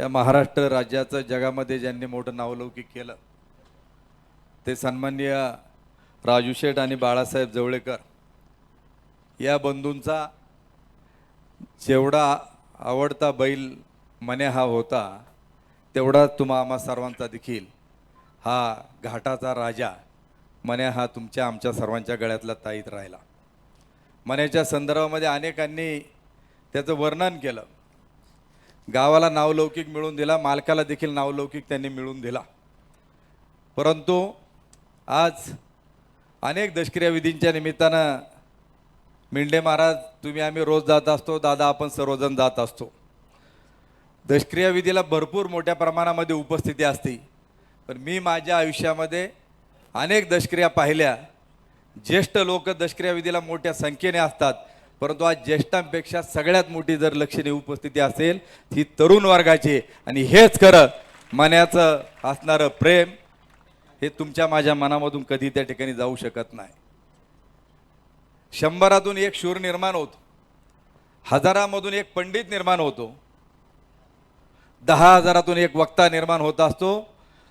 या महाराष्ट्र राज्याचं जगामध्ये ज्यांनी मोठं नावलौकिक केलं ते सन्माननीय राजू शेठ आणि बाळासाहेब जवळेकर. या बंधूंचा जेवढा आवडता बैल मने हा होता तेवढा तुम्हा आम्हा सर्वांचा देखील. हा घाटाचा राजा मने हा तुमच्या आमच्या सर्वांच्या गळ्यातला ताईत राहिला. मण्याच्या संदर्भामध्ये अनेकांनी त्याचं वर्णन केलं. गावाला नावलौकिक मिळून दिला मालकाला देखील नावलौकिक त्यांनी मिळून दिला. परंतु आज अनेक दशक्रिया विधींच्या निमित्तानं मेंढे महाराज तुम्ही आम्ही रोज जात असतो दादा आपण सर्वजण जात असतो. दशक्रिया विधीला भरपूर मोठ्या प्रमाणामध्ये उपस्थिती असते. पण मी माझ्या आयुष्यामध्ये अनेक दशक्रिया पाहिल्या. ज्येष्ठ लोक दशक्रिया विधीला मोठ्या संख्येने असतात. परंतु आज ज्येष्ठांपेक्षा सगळ्यात मोठी जर लक्षणीय उपस्थिती असेल ती तरुण वर्गाची. आणि हेच खरं मनाचं असणारं प्रेम हे तुमच्या माझ्या मनामधून कधी त्या ठिकाणी जाऊ शकत नाही. शंभरातून एक शूर निर्माण होतो. हजारामधून एक पंडित निर्माण होतो. दहा हजारातून एक वक्ता निर्माण होत असतो.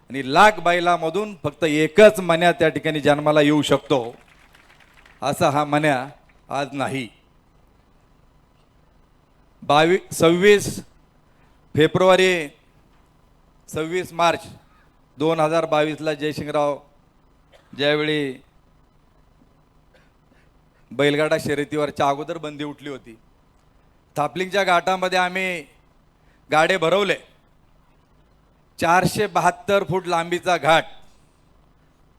आणि लाख बैलामधून फक्त एकच मन्या त्या ठिकाणी जन्माला येऊ शकतो. असा हा मन्या आज नाही. बावीस सव्वीस फेब्रुवारी सव्वीस मार्च दोन हजार बावीसला जयसिंगराव ज्यावेळी बैलगाडा शर्यतीवरच्या अगोदर बंदी उठली होती. थापलिंगच्या घाटामध्ये आम्ही गाडे भरवले. चारशे बहात्तर फूट लांबीचा घाट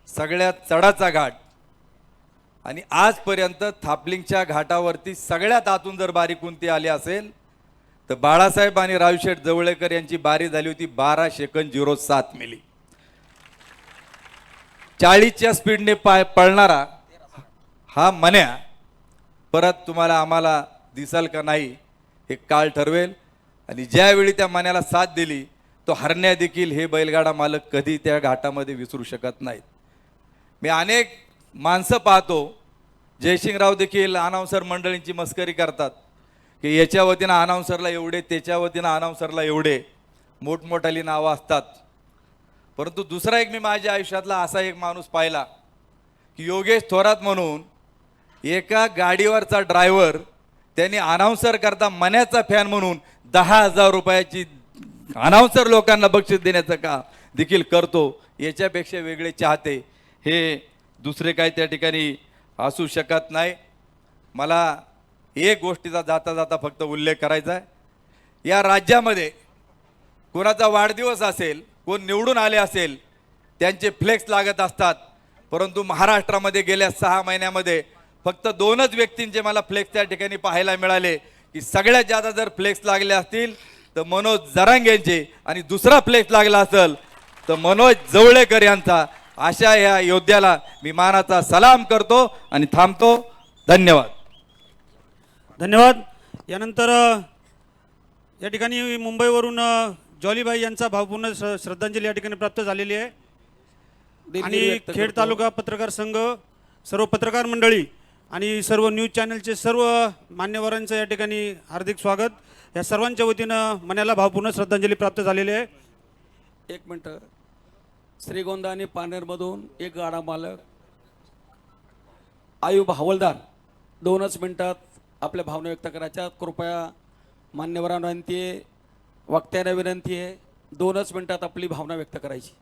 सगळ्यात चढाचा घाट आणि आजपर्यंत थापलिंगच्या घाटावरती सगळ्यात आतून जर बारी कोणती आली असेल तर बाळासाहेब आणि रावशेठ जवळेकर यांची बारी झाली होती बारा सेकंद झिरो सात मिली. चाळीसच्या स्पीडने पाय पळणारा हा मन्या परत तुम्हाला आम्हाला दिसाल का नाही हे काळ ठरवेल. आणि ज्यावेळी त्या मन्याला साथ दिली तो हरण्या देखील हे बैलगाडा मालक कधी त्या घाटामध्ये विसरू शकत नाहीत. मी अनेक माणसं पाहतो जयसिंगराव देखील अनावसर मंडळींची मस्करी करतात. की याच्या वतीनं अनाऊन्सरला एवढे त्याच्या वतीनं अनाऊन्सरला एवढे मोठमोठाली नावं असतात. परंतु दुसरा एक मी माझ्या आयुष्यातला असा एक माणूस पाहिला की योगेश थोरात म्हणून एका गाडीवरचा ड्रायव्हर त्यांनी अनाऊन्सर करता मन्याचा फॅन म्हणून दहा हजार रुपयाची अनाऊन्सर लोकांना बक्षीस देण्याचं का देखील करतो. याच्यापेक्षा वेगळे चाहते. हे दुसरे काही त्या ठिकाणी असू शकत नाही. मला एक गोष्टीचा जाता जाता फक्त उल्लेख करायचा आहे. या राज्यामध्ये कोणाचा वाढदिवस असेल कोण निवडून आले असेल त्यांचे फ्लेक्स लागत असतात. परंतु महाराष्ट्रामध्ये गेल्या सहा महिन्यामध्ये फक्त दोनच व्यक्तींचे मला फ्लेक्स त्या ठिकाणी पाहायला मिळाले की सगळ्यात जादा जर फ्लेक्स लागले असतील तर मनोज जरांग यांचे आणि दुसरा फ्लेक्स लागला असेल तर मनोज जवळेकर यांचा. अशा या योद्ध्याला मी मानाचा सलाम करतो आणि थांबतो. धन्यवाद. धन्यवाद. यानंतर या ठिकाणी मुंबईवरून जॉलीबाई यांचा भावपूर्ण श्र- श्रद्धांजली या ठिकाणी प्राप्त झालेली आहे. आणि खेड. तालुका पत्रकार संघ सर्व पत्रकार मंडळी आणि सर्व न्यूज चॅनलचे सर्व मान्यवरांचं या ठिकाणी हार्दिक स्वागत. या सर्वांच्या वतीनं मनाला भावपूर्ण श्रद्धांजली प्राप्त झालेली आहे. एक मिनटं. श्रीगोंदा आणि पानेरमधून एक गाडा मालक आयुब हवलदार दोनच मिनिटात आपल्या भावना व्यक्त करायच्या. कृपया मान्यवरांना विनंती आहे वक्त्यांना विनंती आहे दोनच मिनटात आपली भावना व्यक्त करायची.